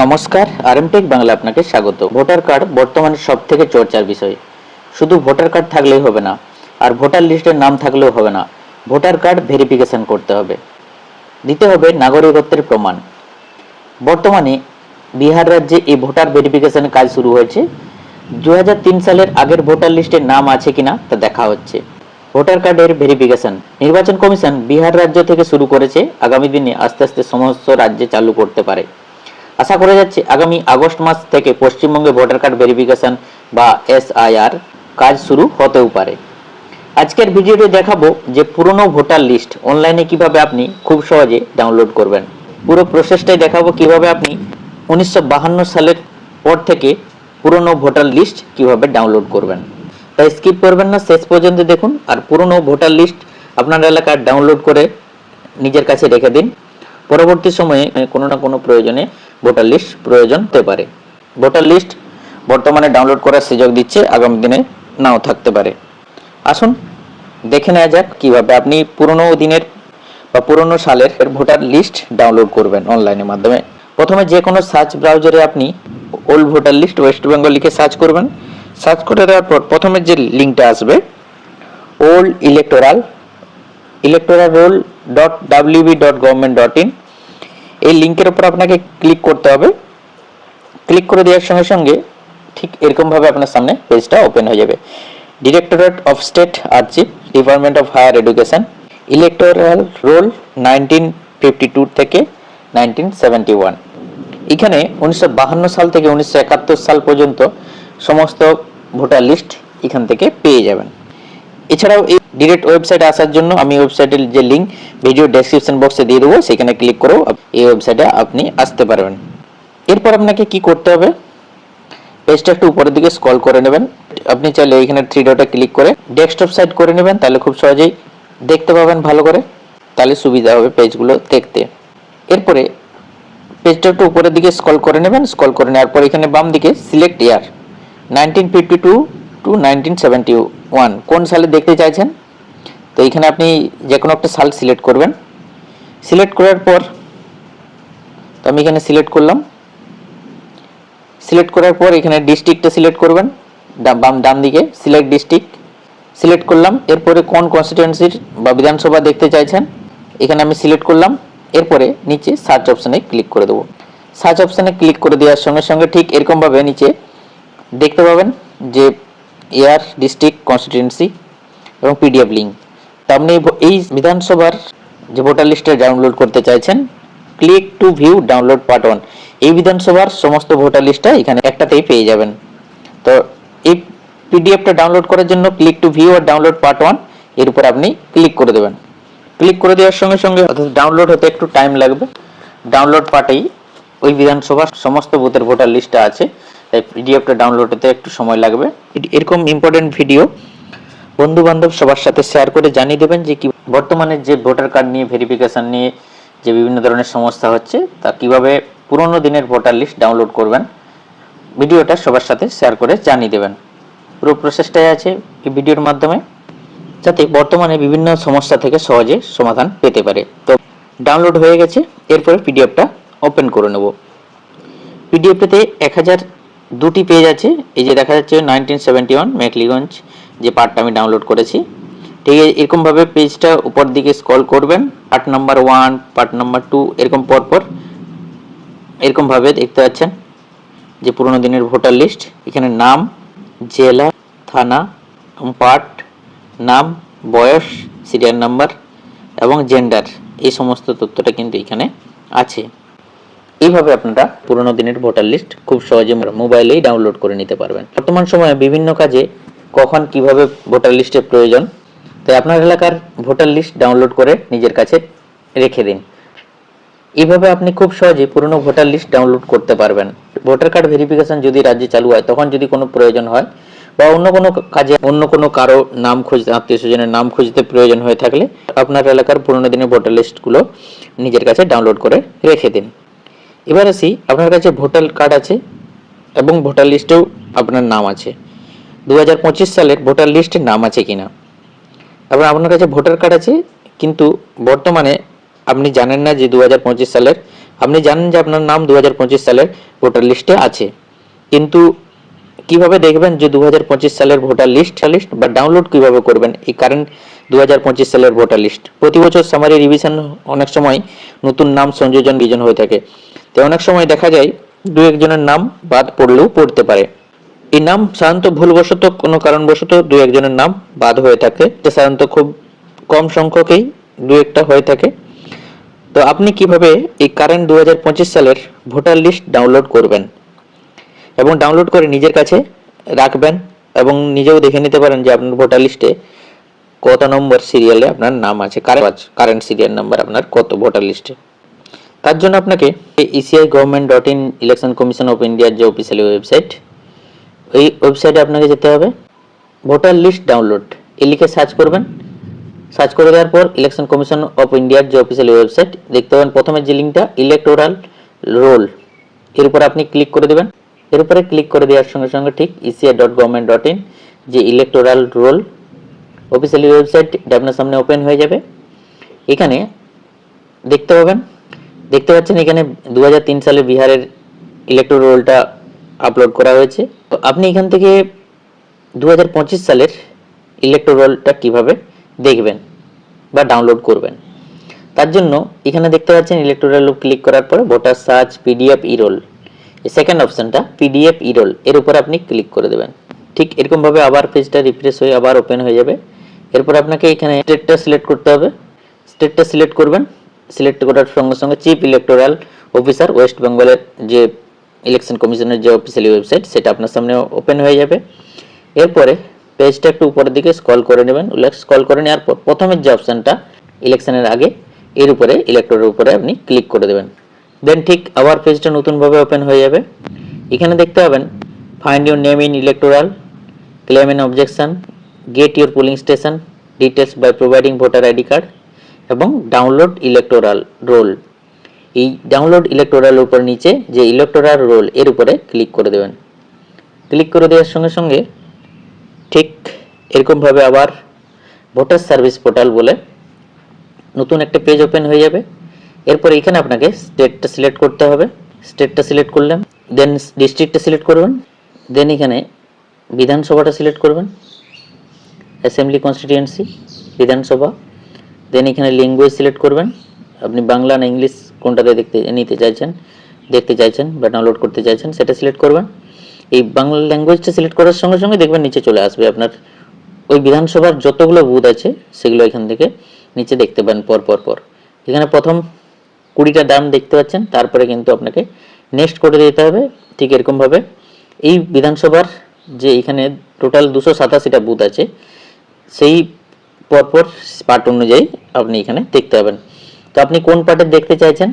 নমস্কার আরএমটেক বাংলা আপনাকে স্বাগত। ভোটার কার্ড বর্তমানে সব থেকে চর্চার বিষয়। শুধু ভোটার কার্ড থাকলেই হবে না, আর ভোটার লিস্টের নাম থাকলেও হবে না, ভোটার কার্ড ভেরিফিকেশন করতে হবে। দিতে হবে নাগরিকত্বের প্রমাণ। বর্তমানে বিহার রাজ্যে এই ভোটার ভেরিফিকেশনের কাজ শুরু হয়েছে। দু হাজার তিন সালের আগের ভোটার লিস্টের নাম আছে কিনা তা দেখা হচ্ছে। ভোটার কার্ডের ভেরিফিকেশন। নির্বাচন কমিশন বিহার রাজ্য থেকে শুরু করেছে। আগামী দিনে আস্তে আস্তে সমস্ত রাজ্যে চালু করতে পারে। আশা করা যাচ্ছে আগামী আগস্ট মাস থেকে পশ্চিমবঙ্গে ভোটার কার্ড ভেরিফিকেশন বা এসআইআর কাজ শুরু হতেও পারে। আজকের ভিডিওতে দেখাবো যে পুরনো ভোটার লিস্ট অনলাইনে কীভাবে আপনি খুব সহজে ডাউনলোড করবেন। পুরো প্রসেসটাই দেখাবো কীভাবে আপনি উনিশশো সালের পর থেকে পুরনো ভোটার লিস্ট কীভাবে ডাউনলোড করবেন। তাই স্কিপ করবেন না, শেষ পর্যন্ত দেখুন আর পুরনো ভোটার লিস্ট আপনার এলাকার ডাউনলোড করে নিজের কাছে রেখে দিন। পরবর্তী সময়ে কোনো না কোনো প্রয়োজনে ভোটার লিস্ট প্রয়োজন হতে পারে। ভোটার লিস্ট বর্তমানে ডাউনলোড করার সুযোগ দিচ্ছে, আগামী দিনে নাও থাকতে পারে। আসুন দেখে নেওয়া যাক কীভাবে আপনি পুরনো দিনের বা পুরনো সালের ভোটার লিস্ট ডাউনলোড করবেন অনলাইনের মাধ্যমে। প্রথমে যে কোনো সার্চ ব্রাউজারে আপনি old voter list West Bengal লিখে সার্চ করবেন। সার্চ করে দেওয়ার পর প্রথমে যে লিঙ্কটা আসবে, old electoral electoral roll dot WB dot government dot in. এই লিঙ্কের উপর আপনাকে ক্লিক করতে হবে। ক্লিক করে দেওয়ার সঙ্গে সঙ্গে ঠিক এরকমভাবে আপনার সামনে পেজটা ওপেন হয়ে যাবে। Directorate of state archive department of higher education, electoral roll nineteen fifty two থেকে নাইনটিন সেভেন্টি ওয়ান। এখানে উনিশশো বাহান্ন সাল থেকে উনিশশো একাত্তর সাল পর্যন্ত সমস্ত ভোটার লিস্ট এখান থেকে পেয়ে যাবেন। এছাড়াও এই ডিরেক্ট ওয়েবসাইটে আসার জন্য আমি ওয়েবসাইটের যে লিঙ্ক ভিডিও ডেসক্রিপশন বক্সে দিয়ে দেবো, সেখানে ক্লিক করেও এই ওয়েবসাইটে আপনি আসতে পারবেন। এরপর আপনাকে কি করতে হবে? পেজটা একটু উপরের দিকে স্ক্রল করে নেবেন। আপনি চাইলে এখানে থ্রি ডটে ক্লিক করে ডেস্কটপ সাইড করে নেবেন, তাহলে খুব সহজেই দেখতে পাবেন ভালো করে। তাহলে সুবিধা হবে পেজগুলো দেখতে। এরপরে পেজটা একটু উপরের দিকে স্ক্রল করে নেবেন। স্ক্রল করে নেওয়ার পর এখানে বাম দিকে select year nineteen fifty two to nineteen seventy one, কোন সালে দেখতে চাইছেন? তো এখানে আপনি যে কোনো একটা সাল সিলেক্ট করবেন। সিলেক্ট করার পর, তো আমি এখানে সিলেক্ট করলাম। সিলেক্ট করার পর এখানে ডিস্ট্রিক্টটা সিলেক্ট করবেন। বাম, ডান দিকে সিলেক্ট ডিস্ট্রিক্ট সিলেক্ট করলাম। এরপরে কোন কনস্টিটিউয়েন্সির বা বিধানসভা দেখতে চাইছেন? এখানে আমি সিলেক্ট করলাম। এরপরে নিচে সার্চ অপশানে ক্লিক করে দেবো। সার্চ অপশানে ক্লিক করে দেওয়ার সঙ্গে সঙ্গে ঠিক এরকমভাবে নিচে দেখতে পাবেন যে এয়ার ডিস্ট্রিক্ট কনস্টিটিউয়েন্সি এবং পিডিএফ লিঙ্ক তো আপনি এই বিধানসভার যে ভোটার লিস্টে ডাউনলোড করতে চাইছেন click to view download part one এই বিধানসভার সমস্ত ভোটার লিস্টটা এখানে একটাতেই পেয়ে যাবেন। তো এই পিডিএফটা ডাউনলোড করার জন্য ক্লিক টু ভিউ আর ডাউনলোড পার্ট ওয়ানের উপর আপনি ক্লিক করে দেবেন। ক্লিক করে দেওয়ার সঙ্গে সঙ্গে অর্থাৎ ডাউনলোড হতে একটু টাইম লাগবে। ডাউনলোড পার্টেই ওই বিধানসভার সমস্ত বুথের ভোটার লিস্টটা আছে। তাই পিডিএফটা ডাউনলোড হতে একটু সময় লাগবে। এরকম ইম্পর্টেন্ট ভিডিও বন্ধু বান্ধব সবার সাথে শেয়ার করে জানিয়ে দেবেন যে কি বর্তমানে যে ভোটার কার্ড নিয়ে ভেরিফিকেশন নিয়ে যে বিভিন্ন ধরনের সমস্যা হচ্ছে, তা কীভাবে পুরনো দিনের ভোটার লিস্ট ডাউনলোড করবেন, ভিডিওটা সবার সাথে শেয়ার করে জানিয়ে দেবেন। পুরো প্রসেসটাই আছে এই ভিডিওর মাধ্যমে, যাতে বর্তমানে বিভিন্ন সমস্যা থেকে সহজে সমাধান পেতে পারে। তো ডাউনলোড হয়ে গেছে, এরপরে পিডিএফটা ওপেন করে নেব। পিডিএফটাতে এক হাজার দুটি পেজ আছে। এই যে দেখা যাচ্ছে নাইনটিন সেভেন্টি ওয়ান মেকলিগঞ্জ যে পার্টটা আমি ডাউনলোড করেছি। ঠিক আছে, এরকমভাবে পেজটা উপর দিকে স্ক্রল করবেন। Part number one part number two এরকম পরপর। এরকমভাবে দেখতে পাচ্ছেন যে পুরোনো দিনের ভোটার লিস্ট এখানে নাম, জেলা, থানা পার্ট নাম, বয়স সিরিয়াল নাম্বার এবং জেন্ডার এই সমস্ত তথ্যটা কিন্তু এখানে আছে। এইভাবে আপনারা পুরোনো দিনের ভোটার লিস্ট খুব সহজে মোবাইলেই ডাউনলোড করে নিতে পারবেন। বর্তমান সময়ে বিভিন্ন কাজে কখন কীভাবে ভোটার লিস্টের প্রয়োজন, তাই আপনার এলাকার ভোটার লিস্ট ডাউনলোড করে নিজের কাছে রেখে দিন। এইভাবে আপনি খুব সহজে পুরনো ভোটার লিস্ট ডাউনলোড করতে পারবেন। ভোটার কার্ড ভেরিফিকেশন যদি রাজ্যে চালু হয়, তখন যদি কোনো প্রয়োজন হয় বা অন্য কোনো কাজে অন্য কোনো কারও নাম খুঁজতে, আত্মীয় স্বজনের নাম খুঁজতে প্রয়োজন হয়ে থাকলে আপনার এলাকার পুরনো দিনের ভোটার লিস্টগুলো নিজের কাছে ডাউনলোড করে রেখে দিন। এবার আসি আপনার কাছে ভোটার কার্ড আছে এবং ভোটার লিস্টেও আপনার নাম আছে। দু সালের ভোটার লিস্টে নাম আছে কিনা। এবার আপনার কাছে ভোটার কার্ড আছে, কিন্তু বর্তমানে আপনি জানেন না যে দু সালের, আপনি জানেন যে আপনার নাম দু সালের ভোটার লিস্টে আছে। কিন্তু কীভাবে দেখবেন যে দু হাজার পঁচিশ সালের ভোটার লিস্ট লিস্ট বা ডাউনলোড কীভাবে করবেন? এই কারেন্ট দু হাজার পঁচিশ সালের ভোটার লিস্ট। প্রতি বছর সামারি রিভিশন অনেক সময় নতুন নাম সংযোজন বিজন হয়ে থাকে। তো অনেক সময় দেখা যায় দু একজনের নাম বাদ পড়লেও পড়তে পারে। এই নাম সাধারণত ভুলবশত কোনো কারণবশত দু একজনের নাম বাদ হয়ে থাকে। যে সাধারণত খুব কম সংখ্যকেই দু একটা হয়ে থাকে। তো আপনি কীভাবে এই কারেন্ট দু হাজার পঁচিশ সালের ভোটার লিস্ট ডাউনলোড করবেন? এবং ডাউনলোড করে নিজের কাছে রাখবেন এবং নিজেও দেখে নিতে পারেন যে আপনার ভোটার লিস্টে কত নম্বর সিরিয়ালে আপনার নাম আছে কারেন্ট সিরিয়াল নাম্বার আপনার কত ভোটার লিস্টে। তার জন্য আপনাকে ECI government dot in election commission of ইন্ডিয়ার যে অফিসিয়ালি ওয়েবসাইট এই ওয়েবসাইটে আপনাকে যেতে হবে। Voter list download. এ লিখে সার্চ করবেন। সার্চ করে দেওয়ার পর ইলেকশন কমিশন অফ ইন্ডিয়ার যে অফিসিয়াল ওয়েবসাইট, দেখতে পাবেন প্রথমে যে লিঙ্কটা, ইলেকটোরাল রোল। এর উপর আপনি ক্লিক করে দেবেন। এর উপরে ক্লিক করে দেওয়ার সঙ্গে সঙ্গে ঠিক ECI dot government dot in যে ইলেকটোরাল রোল, অফিসিয়ালি ওয়েবসাইট আপনার সামনে ওপেন হয়ে যাবে। এখানে দেখতে পাবেন দেখতে পাচ্ছেন এখানে দু হাজার তিন সালে বিহারের ইলেকট্রো রোলটা আপলোড করা হয়েছে। তো আপনি এখান থেকে দু হাজার পঁচিশ সালের ইলেকট্রো রোলটা কীভাবে দেখবেন বা ডাউনলোড করবেন? তার জন্য এখানে দেখতে পাচ্ছেন ইলেকট্রোরাল ক্লিক করার পরে voter search PDF eroll second অপশনটা পিডিএফ ইরোল এর উপর আপনি ক্লিক করে দেবেন। ঠিক এরকমভাবে আবার পেজটা রিফ্রেশ হয়ে আবার ওপেন হয়ে যাবে। এরপর আপনাকে এখানে স্টেটটা সিলেক্ট করতে হবে। স্টেটটা সিলেক্ট করবেন। সিলেক্ট করার সঙ্গে সঙ্গে চিফ ইলেকটোরাল অফিসার ওয়েস্ট বেঙ্গলের যে ইলেকশন কমিশনের যে অফিসিয়ালি ওয়েবসাইট সেটা আপনার সামনে ওপেন হয়ে যাবে। এরপরে পেজটা একটু উপরের দিকে স্ক্রল করে নেবেন। স্ক্রল করে নেওয়ার পর প্রথমের যে অপশানটা ইলেকশনের আগে, এর উপরে ইলেক্টরের উপরে আপনি ক্লিক করে দেবেন। দেন ঠিক আবার পেজটা নতুনভাবে ওপেন হয়ে যাবে। এখানে দেখতে পাবেন find your name in electoral claim in objection get your polling station details by providing voter ID card এবং ডাউনলোড ইলেকটোরাল রোল এই ডাউনলোড ইলেকটোরাল উপর নিচে যে ইলেকটোরাল রোল এর উপরে ক্লিক করে দেবেন। ক্লিক করে দেওয়ার সঙ্গে সঙ্গে ঠিক এরকমভাবে আবার ভোটার সার্ভিস পোর্টাল বলে নতুন একটা পেজ ওপেন হয়ে যাবে। এরপর এখানে আপনাকে স্টেটটা সিলেক্ট করতে হবে। স্টেটটা সিলেক্ট করলেন দেন ডিস্ট্রিক্টটা সিলেক্ট করবেন দেন এখানে বিধানসভাটা সিলেক্ট করবেন। অ্যাসেম্বলি কনস্টিটিউয়েন্সি বিধানসভা। দেন এখানে ল্যাঙ্গুয়েজ সিলেক্ট করবেন। আপনি বাংলা না ইংলিশ কোনটাতে দেখতে, নিতে চাইছেন, দেখতে চাইছেন বা ডাউনলোড করতে চাইছেন, সেটা সিলেক্ট করবেন। এই বাংলা ল্যাঙ্গুয়েজটা সিলেক্ট করার সঙ্গে সঙ্গে দেখবেন নিচে চলে আসবে আপনার ওই বিধানসভার যতগুলো বুথ আছে, সেগুলো এখান থেকে নিচে দেখতে পান পর পর পর। এখানে প্রথম কুড়িটা দাম দেখতে পাচ্ছেন, তারপরে কিন্তু আপনাকে নেক্সট করে দিতে হবে, ঠিক এরকমভাবে। এই বিধানসভার যে এখানে টোটাল দুশো সাতাশিটা বুথ আছে, সেই পরপর পার্ট অনুযায়ী আপনি এখানে দেখতে পাবেন। তো আপনি কোন পার্টের দেখতে চাইছেন?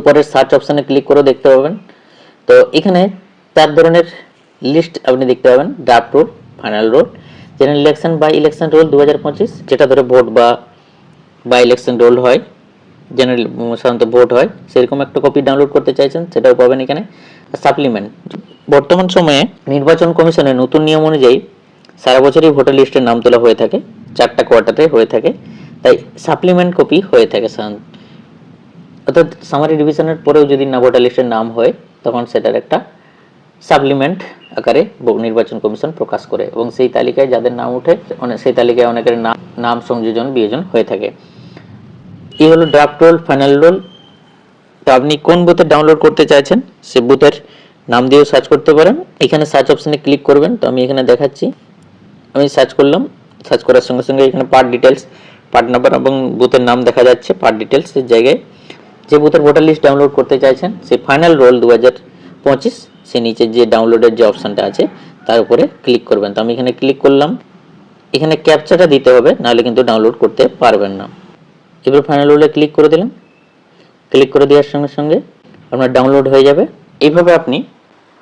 উপরের সার্চ অপশানে ক্লিক করে দেখতে পাবেন। তো এখানে চার ধরনের লিস্ট আপনি দেখতে পাবেন। Draft roll final roll general election বা ইলেকশন রোল দু হাজার পঁচিশ, যেটা ধরে ভোট বা বা ইলেকশন রোল হয় জেনারেল সাধারণত ভোট হয়, সেরকম একটা কপি ডাউনলোড করতে চাইছেন, সেটাও পাবেন এখানে। সাপ্লিমেন্ট বর্তমান সময়ে নির্বাচন কমিশনের নতুন নিয়ম অনুযায়ী সারা বছরই ভোটার লিস্টের নাম তোলা হয়ে থাকে। চারটা কোয়ার্টারে হয়ে থাকে। তাই সাপ্লিমেন্ট কপি হয়ে থাকে অর্থাৎ সামারি ডিভিশনের পরেও যদি না লিস্টের নাম হয়, তখন সেটার একটা সাপ্লিমেন্ট আকারে নির্বাচন কমিশন প্রকাশ করে এবং সেই তালিকায় যাদের নাম উঠে সেই তালিকায় অনেকের নাম নাম সংযোজন, বিয়োজন হয়ে থাকে। এই হলো ড্রাফট রোল ফাইনাল রোল তো আপনি কোন বুথে ডাউনলোড করতে চাইছেন, সে বুথের নাম দিয়েও সার্চ করতে পারেন। এখানে সার্চ অপশানে ক্লিক করবেন। তো আমি এখানে দেখাচ্ছি। আমি সার্চ করলাম। সার্চ করার সঙ্গে সঙ্গে এখানে পার্ট ডিটেলস পার্ট নাম্বার এবং বুথের নাম দেখা যাচ্ছে। পার্ট ডিটেলস এর জায়গায় যে বুথের ভোটার লিস্ট ডাউনলোড করতে চাইছেন সেই ফাইনাল রোল দু হাজার পঁচিশ, সে নিচে যে ডাউনলোডের যে অপশানটা আছে, তার উপরে ক্লিক করবেন। তো আমি এখানে ক্লিক করলাম। এখানে ক্যাপচাটা দিতে হবে, নাহলে কিন্তু ডাউনলোড করতে পারবেন না। এবার ফাইনাল রোলে ক্লিক করে দিলাম। ক্লিক করে দেওয়ার সঙ্গে সঙ্গে আপনার ডাউনলোড হয়ে যাবে। এইভাবে আপনি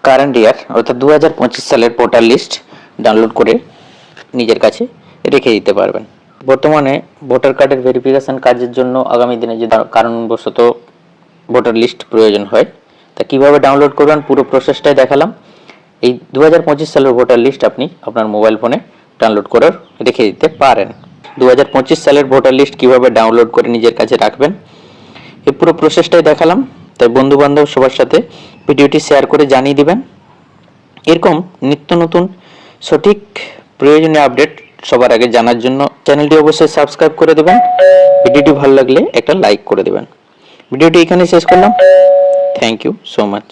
কারেন্ট ইয়ার অর্থাৎ দু হাজার পঁচিশ সালের ভোটার লিস্ট ডাউনলোড করে নিজের কাছে রেখে দিতে পারবেন। বর্তমানে ভোটার কার্ডের ভেরিফিকেশান কাজের জন্য আগামী দিনে যে কারণবশত ভোটার লিস্ট প্রয়োজন হয়, তা কীভাবে ডাউনলোড করবেন পুরো প্রসেসটাই দেখালাম। এই দু হাজার পঁচিশ সালের ভোটার লিস্ট আপনি আপনার মোবাইল ফোনে ডাউনলোড করে রেখে দিতে পারেন। দু হাজার পঁচিশ সালের ভোটার লিস্ট কীভাবে ডাউনলোড করে নিজের কাছে রাখবেন এই পুরো প্রসেসটাই দেখালাম। তাই বন্ধু বান্ধব সবার সাথে ভিডিওটি শেয়ার করে জানিয়ে দিবেন। এরকম নিত্য নতুন সঠিক প্রয়োজনীয় আপডেট সবার আগে জানার জন্য চ্যানেলটি অবশ্যই সাবস্ক্রাইব করে দেবেন। ভিডিওটি ভালো লাগলে একটা লাইক করে দেবেন। ভিডিওটি এখানে শেষ করলাম। Thank you so much